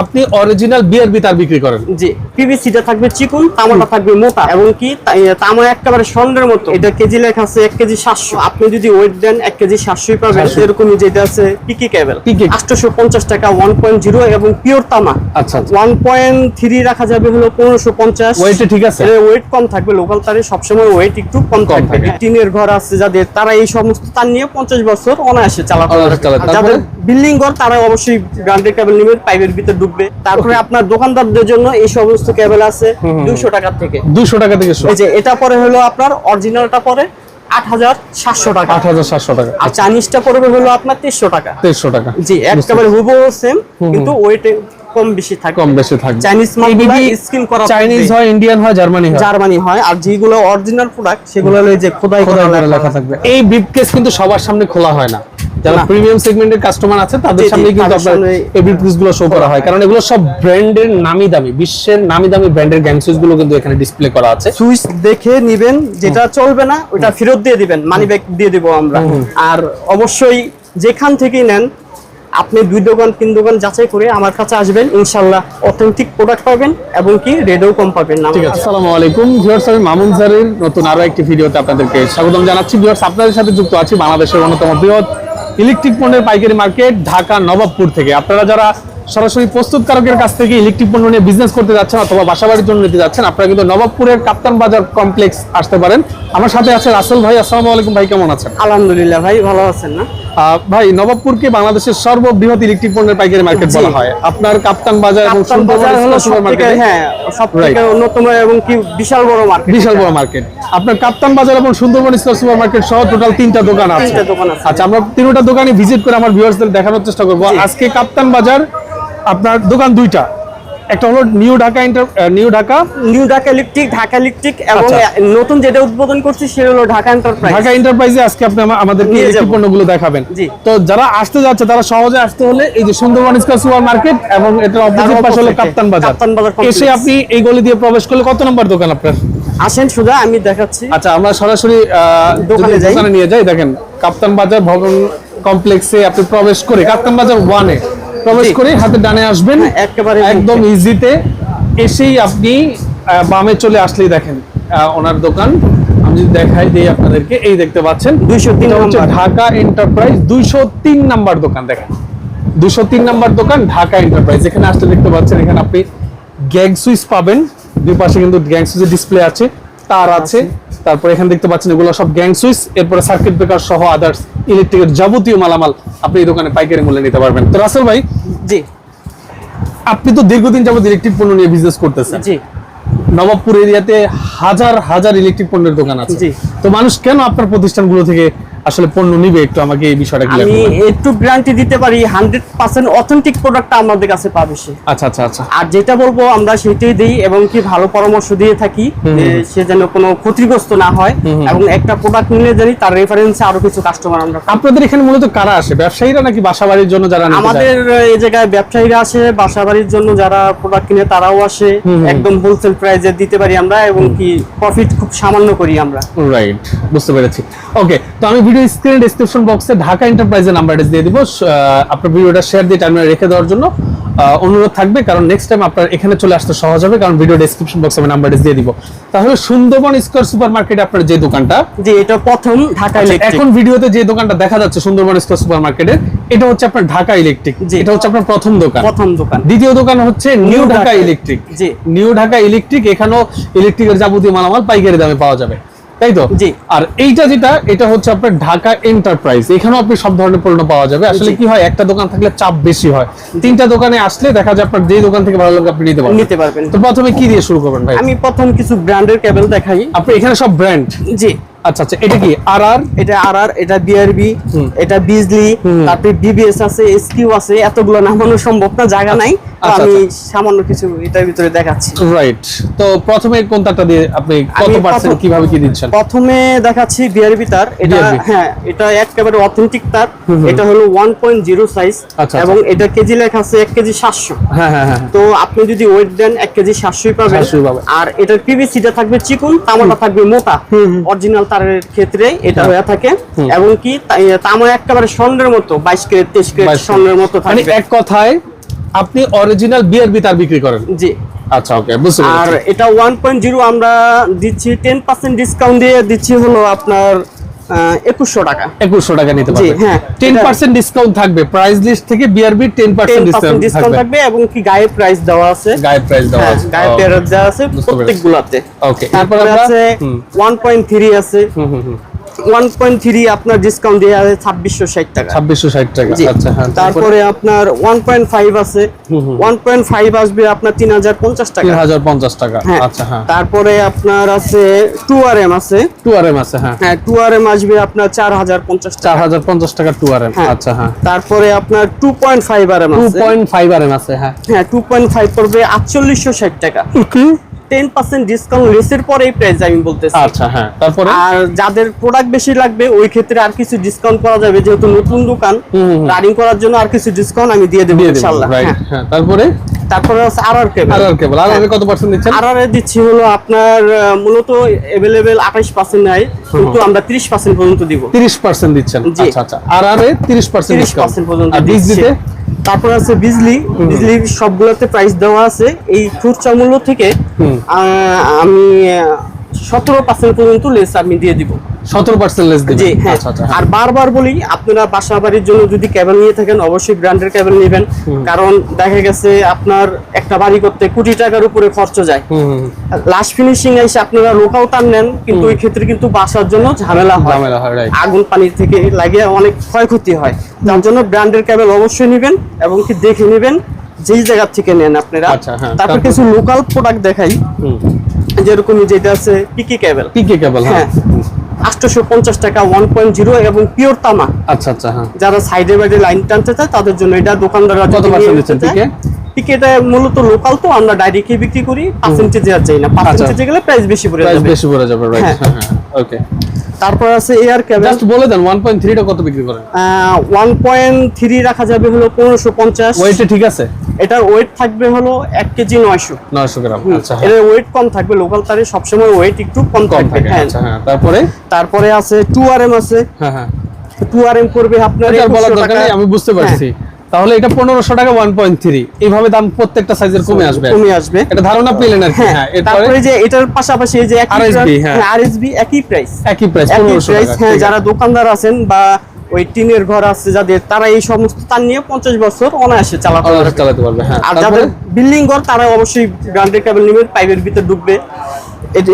আপনি original BRB তার বিক্রি করেন। জি পিভিসিটা থাকবে চিকুন তামাটা থাকবে মোটা এবং কি তামা একেবারে স্বর্ণের মতো। এটা কেজি লেখা আছে এক কেজি সাতশো। আপনি যদি ওয়েট দেন এক কেজি সাতশোই পাবেন। এরকমই যেটা আছে পিকি কেবল PK আটশোশো পঞ্চাশ টাকা ওয়ান পয়েন্ট জিরো এবং পিওর তামা। আচ্ছা ওয়ান পয়েন্ট থ্রি রাখা যাবে হলো পনেরোশো পঞ্চাশ। ওয়েটে ঠিক আছে? ওয়েট কম থাকবে। লোকাল তারে সবসময় ওয়েট একটু কম কম থাকবে। থাকে। টিনের ঘর আছে যাদের তারা এই সমস্ত তার নিয়ে পঞ্চাশ বছর অনায়াসে চালাতে যাদের? বিল্ডিং ঘর তারা অবশ্যই ব্র্যান্ডেড কেবল নিবে পাইপের ভিতরে ঢুকবে। তারপরে আপনার দোকানদারদের জন্য এই সমস্ত কেবল আছে দুইশো টাকার থেকে। দুশো টাকা থেকে এই যে এটা পরে হলো আপনার অরিজিনালটা পরে আট হাজার সাতশো টাকা। আট হাজার সাতশো টাকা। আর চাইনিজটা পড়বে হলো আপনার তেইশশো টাকা। তেইশশো টাকা। জি একেবারে হুবহু সেম কিন্তু ওয়েট কম বেশি থাকে কম বেশি চাইনিজ স্কিন করা চাইনিজ হয় ইন্ডিয়ান হয় জার্মানি হয়। জার্মানি হয় আর যেগুলো অরিজিনাল প্রোডাক্ট সেগুলো হলো যে খোদাই করা করে লেখা থাকবে। এই ব্রিফকেস কিন্তু সবার সামনে খোলা হয় না। যারা প্রিমিয়াম সেগমেন্টের কাস্টমার আছে তাদের সামনে কিন্তু আপনার এই গুলো শো করা হয়। কারণ এগুলো সব ব্র্যান্ডের নামি দামি বিশ্বের নামি দামি ব্র্যান্ডের গ্যাংসুইচগুলো কিন্তু এখানে ডিসপ্লে করা আছে। সুইচ দেখে নিবেন যেটা চলবে না ওটা ফেরত দিয়ে দিবেন মানি ব্যাগ দিয়ে দিব আমরা। আর অবশ্যই যেখান থেকেই নেন আপনি দুই দোকান তিন দোকান যাচাই করে আমার কাছে আসবেন ইনশাল্লাহ অথেন্টিক প্রোডাক্ট পাবেন এবং কি রেডও কম পাবেন না। ঠিক আছে। আসসালামু আলাইকুম। ভিউয়ার্স আমি মামুন স্যারের নতুন আরও একটি ভিডিওতে আপনাদেরকে স্বাগতম জানাচ্ছি। ভিউয়ার্স আপনাদের সাথে যুক্ত আছি বাংলাদেশের অন্যতম বৃহৎ ইলেকট্রিক পণ্যের পাইকারি মার্কেট ঢাকা নবাবপুর থেকে। আপনারা যারা সরাসরি প্রস্তুতকারকের কাছ থেকে ইলেকট্রিক পণ্য নিয়ে বিজনেস করতে যাচ্ছেন অথবা বাসাবাড়ির জন্য নিতে যাচ্ছেন, আপনারা কিন্তু নবাবপুরের কাপ্তান বাজার কমপ্লেক্স আসতে পারেন। আমার সাথে আছে রাসেল ভাই, আসসালামু আলাইকুম ভাই, কেমন আছেন? আলহামদুলিল্লাহ ভাই, ভালো আছেন না? ভাই নবাবপুরকে বাংলাদেশের সর্ববৃহৎ ইলেকট্রিক পণ্যের পাইকারি মার্কেট বলা হয়। আপনার কাপ্তান বাজার এবং বাজার হলো হ্যাঁ সব Right. থেকে অন্যতম এবং কি বিশাল বড় মার্কেট বিশাল বড় মার্কেট আপনার কাপ্তান বাজার এবং সুন্দরবন সুপার মার্কেট সহ টোটাল তিনটা দোকান আছে। তিনটা দোকান আছে। আচ্ছা আমরা তিনটা দোকানে ভিজিট করে আমার ভিউয়ার্সদের দেখানোর চেষ্টা করব। আজকে কাপ্তান বাজার আপনার দোকান দুইটা। একটা হলো new Dhaka new Dhaka. New Dhaka electric Dhaka electric এবং আচ্ছা। নতুন যেটা উদ্বোধন করছি সেটা হলো ঢাকা এন্টারপ্রাইজ ঢাকা এন্টারপ্রাইজে আজকে আপনি আমা- আমাদেরকে ইলেকট্রিক পণ্যগুলো দেখাবেন। তো যারা আসতে যাচ্ছে তারা সহজে আসতে হলে এই যে সুন্দরবন স্কয়ার সুপার মার্কেট এবং এটার অপোজিট পাশে হলো কাপ্তান বাজার। এসে আপনি এই গলি দিয়ে প্রবেশ করলে কত নম্বর দোকান আপনার? আসেন সুজা আমি দেখাচ্ছি। আচ্ছা আমরা সরাসরি দোকানে যাই। দোকানে নিয়ে যাই দেখেন কাপ্তান বাজার ভবন কমপ্লেক্সে আপনি প্রবেশ করে কাপ্তান বাজার ওয়ানে প্রবেশ করে হাতে ডানে আসবেন। হ্যাঁ, একেবারে একদম ইজিতে এসেই আপনি বামে চলে আসলেই দেখেন ওনার দোকান। আমি যদি দেখাই দিই আপনাদেরকে এই দেখতে পাচ্ছেন। 203 এটা হচ্ছে নাম্বার। ঢাকা এন্টারপ্রাইজ দুইশো তিন নাম্বার দোকান দেখেন। দুশো তিন নাম্বার দোকান ঢাকা এন্টারপ্রাইজ এখানে আসলে দেখতে পাচ্ছেন এখানে আপনি গ্যাং সুইচ পাবেন। দুই পাশে কিন্তু গ্যাং সুইচের ডিসপ্লে আছে তার আছে। তারপর এখানে দেখতে পাচ্ছেন এগুলো সব গ্যাং সুইচ এরপরে সার্কিট ব্রেকার সহ আদার্স ইলেকট্রিকের যাবতীয় মালামাল। আপনি এই দোকানে পাইকারি মূল্যে নিতে পারবেন। তো রাসেল ভাই জি। আপনি তো দীর্ঘদিন যাবত ইলেকট্রিক পণ্য নিয়ে বিজনেস করতেছেন। জি। নবাবপুর এরিয়াতে হাজার হাজার ইলেকট্রিক পণ্যের দোকান আছে। জি। তো মানুষ কেন আপনার প্রতিষ্ঠানগুলো থেকে আসলে পণ্য নিবে একটু আমাকে এই বিষয়টা ক্লিয়ার আমি একটু গ্যারান্টি দিতে পারি হান্ড্রেড পার্সেন্ট অথেন্টিক প্রোডাক্টটা আমাদের কাছে পাবে সে। আচ্ছা আচ্ছা আচ্ছা। আর যেটা বলব আমরা সেটাই দিই এবং কি ভালো পরামর্শ দিয়ে থাকি সে যেন কোনো ক্ষতিগ্রস্ত না হয় এবং একটা প্রোডাক্ট নিলে জানি তার রেফারেন্সে আরও কিছু কাস্টমার আমরা আপনাদের এখানে মূলত কারা আসে? ব্যবসায়ীরা নাকি বাসাবাড়ির জন্য যারা নিতে? আমাদের এই জায়গায় ব্যবসায়ীরা আসে বাসা বাড়ির জন্য যারা প্রোডাক্ট কিনে তারাও আসে। একদম হোলসেল প্রাইসে দিতে পারি আমরা এবং কি প্রফিট খুব সামান্য করি আমরা। রাইট বুঝতে পেরেছি। ওকে তো আমি ভিডিও স্ক্রিন ডেসক্রিপশন বক্সে ঢাকা এন্টারপ্রাইজের নাম্বার দিয়ে দিব। আপনার ভিডিওটা শেয়ার দিয়ে টাইমে রেখে দেওয়ার জন্য অনুরোধ থাকবে। কারণ নেক্সট টাইম আপনার এখানে চলে আসতে সহজ হবে কারণ ভিডিও ডেসক্রিপশন বক্সে আমি নাম্বার দিয়ে দিব। তাহলে সুন্দরবন স্কয়ার সুপার মার্কেটে আপনার যে দোকানটা যে এটা প্রথম ঢাকা আচ্ছা, ইলেকট্রিক এখন ভিডিওতে যে দোকানটা দেখা যাচ্ছে সুন্দরবন স্কয়ার সুপার মার্কেটের এটা হচ্ছে আপনার ঢাকা ইলেকট্রিক জি। এটা হচ্ছে আপনার প্রথম দোকান। প্রথম দোকান। দ্বিতীয় দোকান হচ্ছে নিউ ঢাকা ঢাকা। ইলেকট্রিক জি। নিউ ঢাকা ইলেকট্রিক এখানেও ইলেকট্রিকের যাবতীয় মালামাল পাইকারি দামে পাওয়া যাবে। তাই তো? জি। আর এইটা যেটা এটা হচ্ছে আপনার ঢাকা এন্টারপ্রাইজ এখানেও আপনি সব ধরনের পণ্য পাওয়া যাবে। আসলে কি হয় একটা দোকান থাকলে চাপ বেশি হয়। তিনটা দোকানে আসলে দেখা যায় আপনার যে দোকান থেকে ভালো লাগে আপনি নিতে পারবেন। নিতে পারবেন। তো প্রথমে কি দিয়ে শুরু করবেন ভাই? আমি প্রথম কিছু ব্র্যান্ডের কেবল দেখাই। আপনি এখানে সব ব্র্যান্ড? জি। আচ্ছা আচ্ছা এটা কি আর আর এটা আর আর এটা বিআরবি এটা বিজলি তারপরে বিবিএস আছে এসকিউ আছে এতগুলো নামানো সম্ভব না জায়গা নাই। আচ্ছা, আমি সামান্য কিছু এটার ভিতরে দেখাচ্ছি। রাইট তো প্রথমে কোনটাটা দিয়ে আপনি কত পার্সেন্ট কীভাবে কি দিচ্ছেন? প্রথমে দেখাচ্ছি বিআরবি তার। এটা হ্যাঁ এটা একেবারে অথেন্টিক তার। এটা হলো ওয়ান পয়েন্ট জিরো সাইজ আচ্ছা, এবং এটা কেজি লেখা আছে এক কেজি সাতশো। হ্যাঁ হ্যাঁ হ্যাঁ তো আপনি যদি ওয়েট দেন এক কেজি সাতশোই পাবেন। 700 পাবেন। আর এটার পিভিসিটা থাকবে চিকুন তামাটা থাকবে মোটা। অরিজিনাল তারের ক্ষেত্রে এটা হ্যাঁ। থাকে। এবং কি তামা একেবারে স্বর্ণের মতো বাইশ কে তেইশ কে স্বর্ণের মতো থাকে এক কথায় আপনি অরিজিনাল বিআরবি তার বিক্রি করেন? জি। আচ্ছা ওকে বুঝতে আর এটা ওয়ান পয়েন্ট জিরো আমরা দিচ্ছি টেন পার্সেন্ট ডিসকাউন্ট দিয়ে দিচ্ছি হলো আপনার একুশশো টাকা। একুশশো টাকা নিতে পারবেন হ্যাঁ, টেন পার্সেন্ট ডিসকাউন্ট থাকবে। প্রাইস লিস্ট থেকে বিআরবি টেন পার্সেন্ট ডিসকাউন্ট থাকবে। এবং কি গায়ে প্রাইস দেওয়া আছে? গায়ে প্রাইস দেওয়া হ্যাঁ আছে। গায়ে দেওয়া আছে পেরেছি। ওকে তারপরে আছে ওয়ান পয়েন্ট থ্রি আছে। হুম, হুম, হুম। ওয়ান পয়েন্ট থ্রি আপনার ডিসকাউন্ট দেওয়া আছে ছাব্বিশশো ষাট টাকা। 2660 টাকা। আচ্ছা হ্যাঁ তারপরে? আপনার ওয়ান পয়েন্ট ফাইভ আছে। ওয়ান পয়েন্ট ফাইভ আসবে আপনার তিন হাজার পঞ্চাশ টাকা। 3050 টাকা। হ্যাঁ আচ্ছা হ্যাঁ। তারপরে আপনার আছে টু আর এম আছে। 2RM আছে হ্যাঁ। হ্যাঁ টু আর এম আসবে আপনার চার হাজার পঞ্চাশ টাকা। 4050 টাকা 2RM হ্যাঁ। আচ্ছা হ্যাঁ। তারপরে আপনার two point five R M আছে। 2.5RM আছে হ্যাঁ। হ্যাঁ টু পয়েন্ট ফাইভ পড়বে আটচল্লিশশো ষাট টাকা। টেন পার্সেন্ট ডিসকাউন্ট লেসের পরে এই প্রাইস আমি বলতেছি আচ্ছা হ্যাঁ তারপরে আর যাদের প্রোডাক্ট বেশি লাগবে ওই ক্ষেত্রে আর কিছু ডিসকাউন্ট করা যাবে যেহেতু নতুন দোকান। রানিং করার জন্য আর কিছু ডিসকাউন্ট আমি দিয়ে দেবো দেব ইনশাআল্লাহ হ্যাঁ। হ্যাঁ তারপরে তারপরে আছে আর আর কেবল আর আর কেবল আর আর কত পার্সেন্ট দিচ্ছেন আর আর দিচ্ছি হলো আপনার আহ, মূলত अवेलेबल 28 পার্সেন্ট নাই কিন্তু আমরা 30 পার্সেন্ট পর্যন্ত দিব 30% দিচ্ছেন জি। আচ্ছা আচ্ছা আর আরে 30% 30 ডিসকাউন্ট পার্সেন্ট পর্যন্ত আর বীজ দিচ্ছে। দিতে তারপর আছে বিজলি বিজলি সবগুলোতে প্রাইস দেওয়া আছে এই খুচরা মূল্য থেকে হুম। আহ, আমি সতেরো পার্সেন্ট পর্যন্ত লেস আমি দিয়ে দিব। 17% লেস দিবেন? জি হ্যাঁ। আচ্ছা আচ্ছা হ্যাঁ। আর বারবার বলি আপনারা বাসা বাড়ির জন্য যদি কেবল নিয়ে থাকেন অবশ্যই ব্র্যান্ডের কেবল নেবেন। কারণ দেখা গেছে আপনার একটা বাড়ি করতে কোটি টাকার উপরে খরচ যায়। লাস্ট ফিনিশিং এসে আপনারা লোকাল টান নেন কিন্তু ওই ক্ষেত্রে কিন্তু বাসার জন্য ঝামেলা হয়। আগুন পানি থেকে লাগিয়ে অনেক ক্ষয়ক্ষতি হয়। তার জন্য ব্র্যান্ডের কেবল অবশ্যই নেবেন এবং কি দেখে নেবেন যেই জায়গা থেকে নেন আপনারা। আচ্ছা, হ্যাঁ। তারপর? কিছু লোকাল প্রোডাক্ট দেখাই। যেরকম যেটা আছে পিকি কেবল পিকে কেবল হ্যাঁ। হ্যাঁ। আটশোশো পঞ্চাশ টাকা ওয়ান পয়েন্ট জিরো এবং পিওর তামা আচ্ছা আচ্ছা হ্যাঁ। যারা সাইডে বাইডে লাইন টানতে চায় তাদের জন্য এটা দোকানদাররা কত যদি নিয়ে percent নিতে দিচ্ছেন পিকে? পিকেটা মূলত লোকাল তো আমরা ডাইরেক্টলি বিক্রি করি পার্সেন্টেজে আর চাই না। পার্সেন্টেজে গেলে প্রাইস বেশি পড়ে প্রাইস বেশি পড়ে যাবে রাইট হ্যাঁ। হ্যাঁ হ্যাঁ ওকে তারপর আছে এয়ার কেবল জাস্ট বলে দেন 1.3 টা কত বিক্রি করেন? ওয়ান পয়েন্ট থ্রি রাখা যাবে হলো পনেরোশো পঞ্চাশ। ওয়েটে ঠিক আছে? এটার ওয়েট থাকবে হলো এক কেজি নয়শো। 900 গ্রাম আচ্ছা। হ্যাঁ এর ওয়েট কম থাকবে লোকাল তারে সবসময় ওয়েট একটু কম থাকবে থাকে। হ্যাঁ। আচ্ছা হ্যাঁ তারপরে? তারপরে আছে টু আর এম আছে। হ্যাঁ হ্যাঁ। টু আর এম করবে আপনার এটা আর 2100 বলার দরকার নেই আমি বুঝতে পারছি। তাহলে এটা 1500 টাকা 1.3 এইভাবে দাম প্রত্যেকটা সাইজের কমে আসবে। কমে আসবে। এটা ধারণা পেলেন আর কি। হ্যাঁ হ্যাঁ তারপরে যে এটার পাশাপাশি যে প্রা- হ্যাঁ। হ্যাঁ আরএসবি একই প্রাইস একই প্রাইস একই 1500 প্রাইস টাকা হ্যাঁ যারা দোকানদার আছেন বা ওই টিনের ঘর আছে যাদের তারা এই সমস্ত তার নিয়ে পঞ্চাশ বছর অনায়াসে চালাতে পারবে। চালাতে পারবে হ্যাঁ। আর যাদের বিল্ডিং ঘর তারা অবশ্যই ব্র্যান্ডের কেবল নেবেন পাইপের ভিতরে ঢুকবে।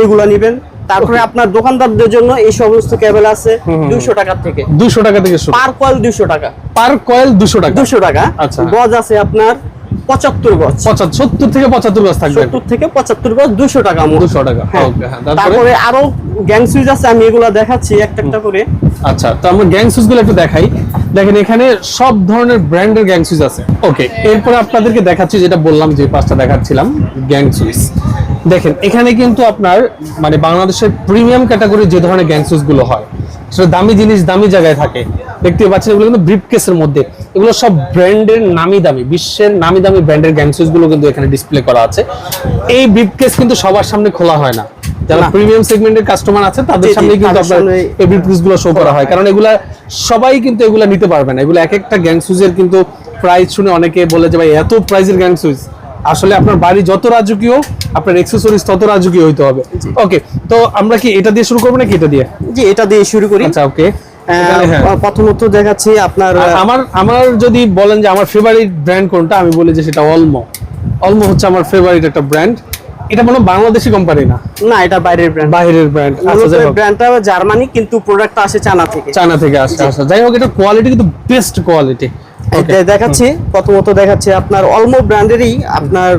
এগুলা নেবেন। তারপরে আপনার দোকানদারদের জন্য এই সমস্ত কেবল আছে দুইশো টাকা থেকে। দুশো টাকা থেকে পার কয়েল দুইশো টাকা। পার কয়েল দুশো টাকা। দুশো টাকা। আচ্ছা। গজ আছে আপনার পঁচাত্তর গজ। 75 থেকে 75 গজ থাকবে। সত্তর থেকে পঁচাত্তর গজ দুশো টাকা। 200 টাকা। হ্যাঁ। হ্যাঁ। তারপরে? তারপরে আরও গ্যাং সুইচ আছে আমি এগুলা দেখাচ্ছি একটা একটা করে। আচ্ছা তো আমরা গ্যাং সুইচগুলো একটু দেখাই। দেখেন, এখানে সব ধরনের ব্র্যান্ডের গ্যাং সুইচ আছে। ওকে এরপরে আপনাদেরকে দেখাচ্ছি যেটা বললাম, যে পাঁচটা দেখাচ্ছিলাম গ্যাং সুইচ দেখেন, এখানে কিন্তু আপনার মানে বাংলাদেশের প্রিমিয়াম ক্যাটাগরি যে ধরনের গ্যাংগুলো হয়, সেটা দামি জিনিস দামি জায়গায় থাকে। দেখতে পাচ্ছেন, এগুলো কিন্তু ব্রিফ কেসের মধ্যে। এগুলো সব ব্র্যান্ডের নামি দামি, বিশ্বের নামি দামি ব্র্যান্ডের গ্যাং সুইচগুলো কিন্তু এখানে ডিসপ্লে করা আছে। এই ব্রিফ কেস কিন্তু সবার সামনে খোলা হয় না। যারা প্রিমিয়াম সেগমেন্টের কাস্টমার আছে তাদের সামনে কিন্তু আপনার সামনে- এই গুলো শো করা হয়। কারণ এগুলা সবাই কিন্তু এগুলা নিতে পারবে না। এগুলো এক একটা গ্যাং সুইচের কিন্তু প্রাইস শুনে অনেকে বলে যে ভাই এত প্রাইসের গ্যাং সুইচ আসলে আপনার বাড়ি যত রাজকীয় আপনার এক্সেসরিজ তত রাজকীয় হইতে হবে। ওকে তো আমরা কি এটা দিয়ে শুরু করব নাকি এটা দিয়ে? জি এটা দিয়ে শুরু করি। আচ্ছা ওকে আহ, প্রথমত দেখাচ্ছি আপনার আমার আমার যদি বলেন যে আমার ফেভারিট ব্র্যান্ড কোনটা? আমি বলি যে সেটা অলমো অলমো হচ্ছে আমার ফেভারিট একটা ব্র্যান্ড এটা কোনো বাংলাদেশি কোম্পানি না। না এটা বাইরের ব্র্যান্ড বাইরের ব্র্যান্ড আচ্ছা ব্র্যান্ডটা জার্মানি কিন্তু প্রোডাক্টটা আসে চায়না থেকে। চায়না থেকে আসে আচ্ছা যাই হোক এটা কোয়ালিটি কিন্তু বেস্ট কোয়ালিটি দেখাচ্ছি প্রথমত দেখাচ্ছি আপনার অলমো ব্র্যান্ডেরই আপনার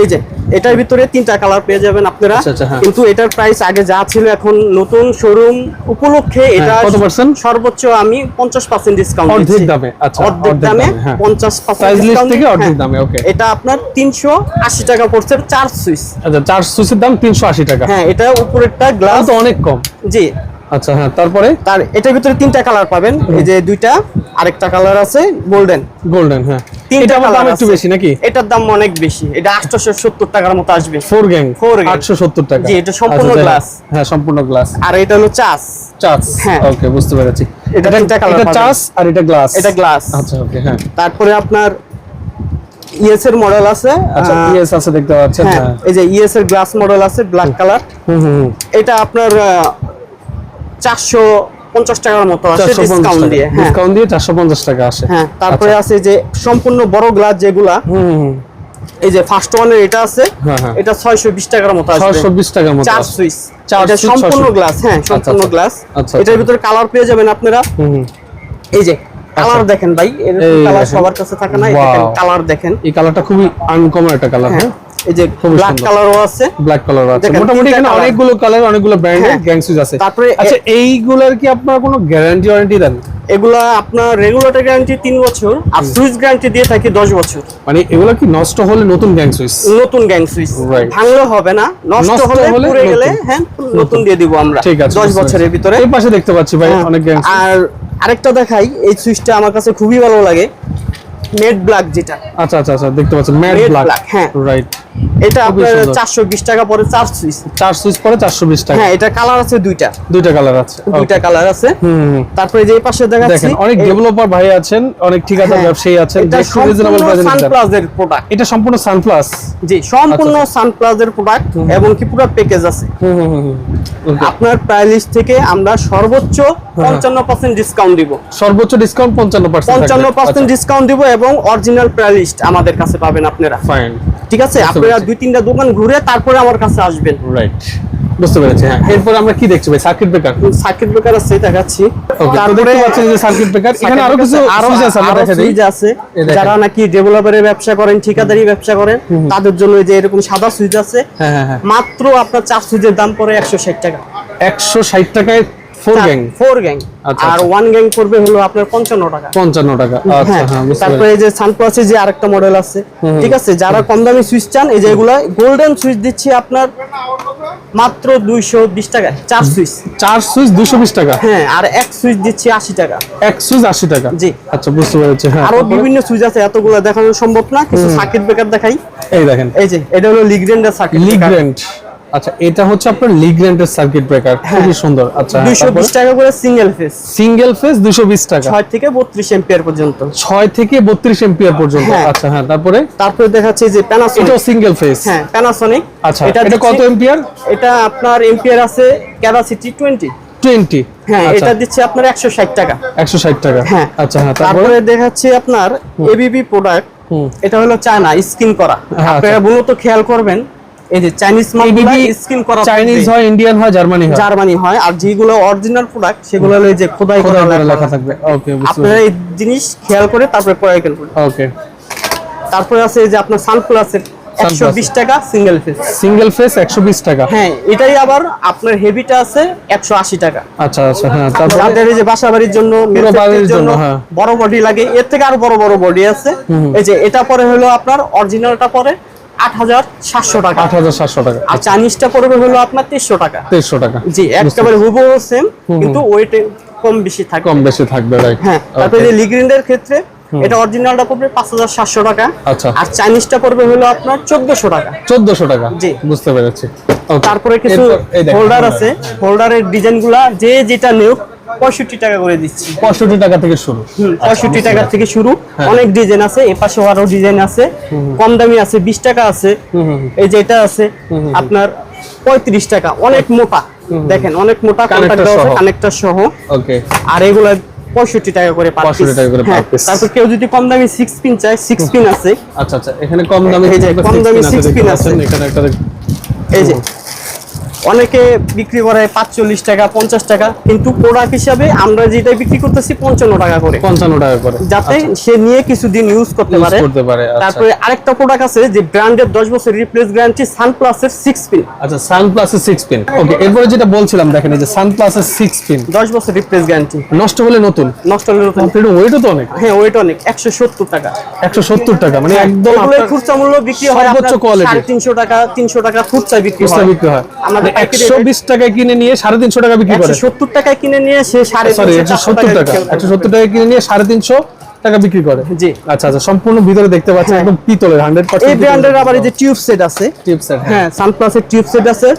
এই যে এটার ভিতরে তিনটা কালার পেয়ে যাবেন আপনারা। আচ্ছা, আচ্ছা, হ্যাঁ। কিন্তু এটার প্রাইস আগে যা ছিল এখন নতুন শোরুম উপলক্ষে এটা কত percent? সর্বোচ্চ আমি পঞ্চাশ পার্সেন্ট ডিসকাউন্ট অর্ধেক দামে, আচ্ছা, অর্ধেক দামে দামে, হ্যাঁ। পঞ্চাশ Price পার্সেন্ট list থেকে অর্ধেক দামে, okay. এটা আপনার তিনশো আশি টাকা পড়ছে চার সুইচ। আচ্ছা চার সুইচের দাম তিনশো আশি টাকা। হ্যাঁ এটা উপরেরটা গ্লাস তো অনেক কম। জি। আচ্ছা হ্যাঁ তারপরে? তার এটার ভিতরে তিনটা কালার পাবেন। এই যে দুইটা আরেকটা কালার আছে গোল্ডেন গোল্ডেন হ্যাঁ। তিনটা এটা দাম একটু বেশি নাকি? এটার দাম অনেক বেশি। এটা আটশো সত্তর টাকার মতো আসবে। Four gang Four gang। টাকা। জি, এটা সম্পূর্ণ আচ্ছা। হ্যাঁ সম্পূর্ণ গ্লাস আর এটা হলো চাষ। চাস হ্যাঁ। ওকে বুঝতে পেরেছি। এটা তিনটা colour এটা চাস আর এটা গ্লাস এটা গ্লাস আচ্ছা ওকে হ্যাঁ। তারপরে আপনার ইএস এর মডেল আছে। আচ্ছা ইএস আছে দেখতে পাচ্ছেন হ্যাঁ এই যে ইএস এর গ্লাস মডেল আছে ব্ল্যাক কালার হুম হুম। এটা আপনার চারশো পঞ্চাশ টাকার মতো আছে ডিসকাউন্ট দিয়ে হ্যাঁ। ডিসকাউন্ট দিয়ে 450 টাকা আসে। হ্যাঁ তারপরে আছে যে সম্পূর্ণ বড় গ্লাস যেগুলা হুম এই যে ফার্স্ট ওয়ানের এটা আছে হ্যাঁ, হ্যাঁ। এটা ছয়শো বিশ টাকার মতো আসবে। 620 টাকার মতো চার। সুইচ এটা সম্পূর্ণ গ্লাস হ্যাঁ সম্পূর্ণ আচ্ছা। গ্লাস আচ্ছা, এটার আচ্ছা। ভিতরে কালার পেয়ে যাবেন আপনারা। এই যে কালার দেখেন ভাই এরকম কালার সবার কাছে থাকে না এই দেখেন কালার দেখেন। এই কালারটা খুবই আনকমন একটা কালার হ্যাঁ। হ্যাঁ? এই যে ব্ল্যাক। কালারও আছে। ব্ল্যাক আছে। মোটামুটি এখানে অনেকগুলো কালার অনেকগুলো ব্র্যান্ডের। গ্যাং আছে। তারপরে আচ্ছা এইগুলোর কি আপনার কোনো গ্যারান্টি ওয়ারেন্টি দেন? এগুলা আপনার রেগুলেটর গ্যারান্টি তিন বছর আর সুইচ গ্যারান্টি দিয়ে থাকি দশ বছর। মানে এগুলো কি নষ্ট হলে নতুন গ্যাং সুইচ নতুন গ্যাং সুইচ ভাঙলে হবে না নষ্ট হলে পুড়ে গেলে হ্যাঁ নতুন দিয়ে দিব আমরা ঠিক আছে দশ বছরের ভিতরে। এই পাশে দেখতে পাচ্ছি ভাই হ্যাঁ, অনেক গ্যাং আর আরেকটা দেখাই এই সুইচটা আমার কাছে খুবই ভালো লাগে নেট ব্ল্যাক যেটা। আচ্ছা আচ্ছা আচ্ছা দেখতে পাচ্ছি ম্যাট Red ব্ল্যাক হ্যাঁ। রাইট এটা আপনার সুন্দর। চারশো বিশ টাকা পরে চার সুইচ। চার সুইচ পরে 420 টাকা। হ্যাঁ এটা কালার আছে দুইটা। দুইটা কালার আছে দুইটা. কালার আছে। হুম। তারপরে যে পাশে দেখাচ্ছি দেখেন অনেক ডেভেলপার ভাই আছেন অনেক ঠিকাদার হ্যাঁ, ব্যবসায়ী আছেন যে রিজনেবল প্রাইসে সানপ্লাজের প্রোডাক্ট এটা সম্পূর্ণ সানপ্লাস জি সম্পূর্ণ সানপ্লাজের প্রোডাক্ট এবং কি পুরো প্যাকেজ আছে। হুম হুম. আপনার প্রাইস লিস্ট থেকে আমরা সর্বোচ্চ পঞ্চান্ন পার্সেন্ট ডিসকাউন্ট দিব। সর্বোচ্চ ডিসকাউন্ট পঞ্চান্ন পার্সেন্ট পঞ্চান্ন পার্সেন্ট ডিসকাউন্ট দিব এবং অরিজিনাল প্রাইস লিস্ট আমাদের কাছে পাবেন আপনারা। ফাইন ঠিক আছে? আপনারা দুই তিনটা দোকান ঘুরে তারপরে আমার কাছে আসবেন। রাইট বুঝতে পেরেছি হ্যাঁ। এরপর আমরা কি দেখছি ভাই সার্কিট ব্রেকার সার্কিট ব্রেকার আছে দেখাচ্ছি। তারপরে দেখতে পাচ্ছেন যে সার্কিট ব্রেকার এখানে আরও কিছু আরও আছে আমরা দেখা দিই। আছে। যারা নাকি ডেভেলপারের ব্যবসা করেন ঠিকাদারি ব্যবসা করেন তাদের জন্য এই যে এরকম সাদা সুইচ আছে হ্যাঁ হ্যাঁ হ্যাঁ। মাত্র আপনার চার সুইচের দাম পড়ে একশো ষাট টাকা। একশো ষাট টাকায় ফোর গ্যাং ফোর গ্যাং আর। ওয়ান গ্যাং করবে হলো আপনার পঞ্চান্ন টাকা। পঞ্চান্ন টাকা আচ্ছা হ্যাঁ হ্যাঁ তারপরে এই যে সানপ্লাসে যে আরেকটা মডেল আছে ঠিক আছে? যারা কম দামি সুইচ চান এই যে গোল্ডেন সুইচ দিচ্ছি আপনার মাত্র দুইশো বিশ টাকায় চার সুইচ চার সুইচ দুশো বিশ টাকা? হ্যাঁ আর এক সুইচ দিচ্ছি আশি টাকা। এক সুইচ আশি টাকা? জি। আচ্ছা বুঝতে পেরেছি হ্যাঁ। আরও বিভিন্ন সুইচ আছে এতগুলো দেখানো সম্ভব না কিছু সার্কিট ব্রেকার দেখাই। এই দেখেন। এই যে এটা হলো লিগ্রেন্ডের সার্কিট লিগ্রেন্ট আচ্ছা এটা হচ্ছে আপনার লিগ্রেন্টের সার্কিট ব্রেকার খুবই সুন্দর। আচ্ছা দুইশো বিশ টাকা করে সিঙ্গেল ফেস সিঙ্গেল ফেজ দুশো বিশ টাকা। ছয় থেকে বত্রিশ এম্পিয়ার পর্যন্ত। ছয় থেকে বত্রিশ এম্পিয়ার পর্যন্ত। হ্যাঁ। আচ্ছা হ্যাঁ তারপরে? তারপরে দেখাচ্ছে যে প্যানাসোনিক এটাও সিঙ্গেল ফেজ হ্যাঁ প্যানাসোনিক আচ্ছা এটা কত এম্পিয়ার এটা আপনার এম্পিয়ার আছে ক্যাপাসিটি টোয়েন্টি টোয়েন্টি হ্যাঁ এটা দিচ্ছে আপনার একশো ষাট টাকা। একশো ষাট টাকা। হ্যাঁ। আচ্ছা হ্যাঁ তারপরে? দেখাচ্ছি আপনার এবিবি প্রোডাক্ট। এটা হলো চায়না স্কিন করা। হ্যাঁ, আপনারা মূলত খেয়াল করবেন এই যে চাইনিজ মালগুলো স্কিন করা চাইনিজ হয় ইন্ডিয়ান হয় জার্মানি হয়। জার্মানি হয় আর যেগুলো অরিজিনাল প্রোডাক্ট সেগুলো হলো যে খোদাই করা লেখা লেখা থাকবে। ওকে আপনারা এই জিনিস খেয়াল করে তারপরে ক্রয় করবেন। ওকে তারপরে আছে যে আপনার সানপ্লাসের একশো বিশ টাকা সিঙ্গেল ফিস সিঙ্গেল টাকা। হ্যাঁ এটাই আবার আপনার হেভিটা আছে একশো আশি টাকা। আচ্ছা আচ্ছা হ্যাঁ তারপরে যাদের যে বাসা জন্য বাড়ির জন্য, জন্য হ্যাঁ। বড় বডি লাগে এর থেকে আরও বড় বড় বডি আছে। এই যে এটা পরে হলো আপনার অরিজিনালটা পরে আট হাজার সাতশো টাকা। আট হাজার সাতশো টাকা। আর চাইনিজটা পড়বে হলো আপনার তেইশশো টাকা। তেইশশো টাকা। জি একেবারে হুবহু সেম কিন্তু ওয়েট কম বেশি থাকে কম বেশি থাকবে রাইট হ্যাঁ তারপরে যে লিগ্রিন্ডের ক্ষেত্রে এটা অরিজিনালটা পড়বে পাঁচ হাজার সাতশো টাকা। আচ্ছা। আর চাইনিজটা পড়বে হলো আপনার চোদ্দশো টাকা। চোদ্দশো টাকা। জি। বুঝতে পেরেছি. তারপরে কিছু হোল্ডার আছে। হোল্ডারের ডিজাইনগুলা যে যেটা নেও পঁয়ষট্টি টাকা করে দিচ্ছি। পঁয়ষট্টি টাকা থেকে শুরু। পঁয়ষট্টি টাকা থেকে শুরু। হ্যাঁ। অনেক ডিজাইন আছে এ পাশে আরও ডিজাইন আছে। কম দামি আছে বিশ টাকা আছে। এই যে এটা আছে আপনার পঁয়ত্রিশ টাকা। অনেক মোটা। দেখেন অনেক মোটা। কানেক্টর সহ। ওকে আর এগুলো পঁয়ষট্টি টাকা করে per 65 টাকা করে হ্যাঁ, তারপর কেউ যদি কম দামি সিক্স পিন চায় সিক্স পিন আছে। আচ্ছা আচ্ছা এখানে কম দামি এই যে কম দামি pin পাচ্ছেন, আছে। এখানে একটা এই যে অনেকে বিক্রি করে পাঁচচল্লিশ টাকা পঞ্চাশ টাকা কিন্তু প্রোডাক্ট হিসাবে আমরা যেটা বিক্রি করতেছি পঞ্চান্ন টাকা করে। পঞ্চান্ন টাকা করে। যাতে সে নিয়ে কিছুদিন ইউজ করতে পারে। করতে পারে, আচ্ছা। তারপরে আরেকটা প্রোডাক্ট আছে যে ব্র্যান্ডের দশ বছর রিপ্লেস গ্যারান্টি সানপ্লাসের সিক্স পিন আচ্ছা সান প্লাসের সিক্স পিন ওকে এরপরে যেটা বলছিলাম দেখেন এই যে সান প্লাসের সিক্স পিন দশ বছর রিপ্লেস গ্যারান্টি নষ্ট হলে নতুন? নষ্ট হলে নতুন। এটা ওয়েটও তো অনেক। হ্যাঁ ওইটা অনেক। একশো সত্তর টাকা। একশো সত্তর টাকা মানে একদম এগুলো খুচরা মূল্য বিক্রি হয় সর্বোচ্চ। সাড়ে তিনশো টাকা তিনশো টাকা খুচরা বিক্রি হয়। বিক্রি হয়। আমাদের একশো বিশ টাকায় কিনে নিয়ে সাড়ে তিনশো টাকা বিক্রি করে। সত্তর টাকায় কিনে নিয়ে সে সাড়ে সরি তিনশো, একশো সত্তর টাকা। একশো সত্তর টাকা কিনে নিয়ে সাড়ে তিনশো টাকা বিক্রি করে। জি। আচ্ছা আচ্ছা সম্পূর্ণ ভিতরে দেখতে পাচ্ছেন একদম পিতলের হান্ড্রেড এই ব্র্যান্ডের আবার এই যে টিউব সেট আছে। টিপস হ্যাঁ। সানপ্লাসের টিউব সেট আছে।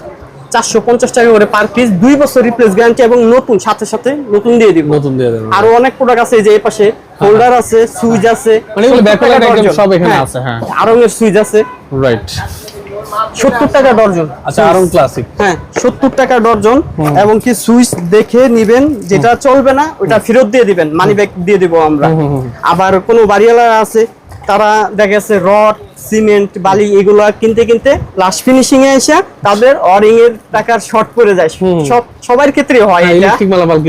চারশো পঞ্চাশ টাকা করে পার পিস দুই বছর রিপ্লেস গ্যারান্টি এবং নতুন সাথে সাথে নতুন দিয়ে দিব। নতুন দিয়ে দেবেন আরও অনেক প্রোডাক্ট আছে এই যে পাশে। হোল্ডার আছে সুইচ আছে। মানে এগুলো 70 backlight টাকা item ডর্জন। সব এখানে আছে, হ্যাঁ। আরঙের সুইচ আছে। রাইট সত্তর টাকা ডর্জন। আচ্ছা আরং ক্লাসিক হ্যাঁ সত্তর টাকা ডর্জন এবং কি সুইচ দেখে নিবেন যেটা চলবে না ওটা ফেরত দিয়ে দিবেন মানি ব্যাগ দিয়ে দিব আমরা। আবার কোনো বাড়িওয়ালা আছে তারা দেখা যাচ্ছে রড সিমেন্ট বালি এগুলো কিনতে কিনতে লাস্ট ফিনিশিং এ এসে তাদের অরিং এর টাকার শর্ট পড়ে যায়। সব সবার ক্ষেত্রে হয় হ্যাঁ, এটা।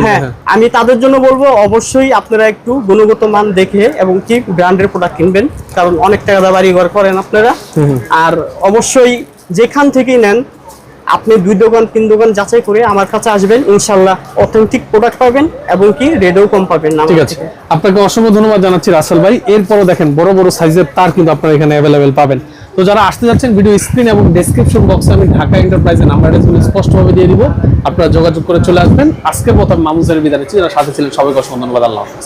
হ্যাঁ হ্যাঁ। আমি তাদের জন্য বলব অবশ্যই আপনারা একটু গুণগত মান দেখে এবং কি ব্র্যান্ডের প্রোডাক্ট কিনবেন কারণ অনেক টাকা দা বাড়ি ঘর করেন আপনারা। আর অবশ্যই যেখান থেকেই নেন আপনি দুই দোকান তিন দোকান যাচাই করে আমার কাছে আসবেন ইনশাল্লাহ অথেন্টিক প্রোডাক্ট পাবেন এবং কি রেডও কম পাবেন আমার ঠিক আছে। আপনাকে অসংখ্য ধন্যবাদ জানাচ্ছি রাসেল ভাই। এরপরও দেখেন বড় বড় সাইজের তার কিন্তু আপনারা এখানে অ্যাভেলেবেল পাবেন। তো যারা আসতে যাচ্ছেন ভিডিও স্ক্রিন এবং ডেসক্রিপশন বক্সে আমি ঢাকা এন্টারপ্রাইজের নাম্বার অ্যাড্রেসগুলো স্পষ্টভাবে দিয়ে দিব। আপনারা যোগাযোগ করে চলে আসবেন। আজকের মতো মামুন বিদায় নিচ্ছি। যারা সাথে ছিলেন সবাইকে অসংখ্য ধন্যবাদ। আল্লাহ হাফেজ।